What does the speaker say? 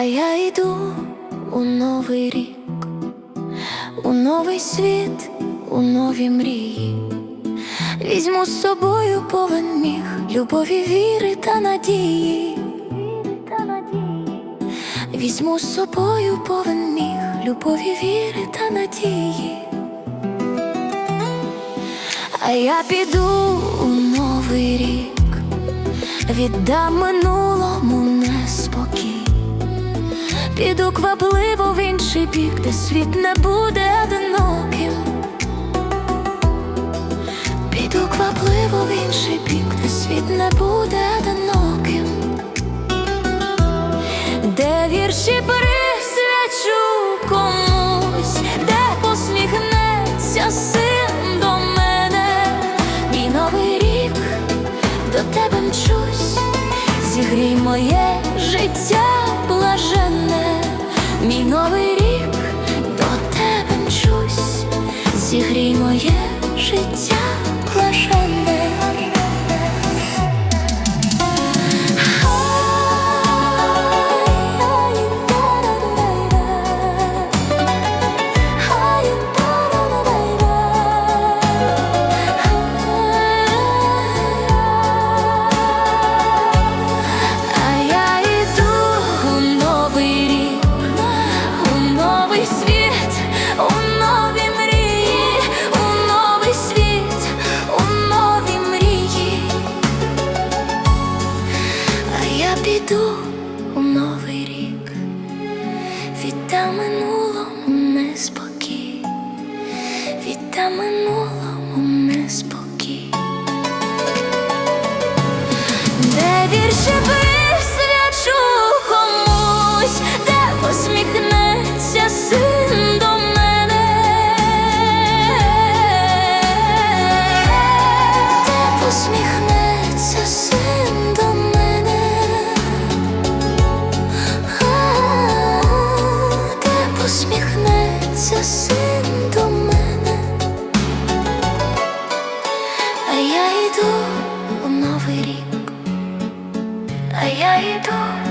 А я йду у новий рік, у новий світ, у нові мрії. Візьму з собою повен міг любові, віри та надії. Візьму з собою повен міг любові, віри та надії. А я піду у новий рік, віддам минулому неспокій. Піду квапливо в інший бік, де світ не буде одиноким. Піду квапливо в інший бік, де світ не буде одиноким. Де вірші присвячу комусь, де посміхнеться син до мене, мій новий рік до тебе мчусь, зігрій моє життя піду у новий рік, віддам минулому неспокій, віддам минулому неспокій. Де вірші йду у новий рік, а я йду.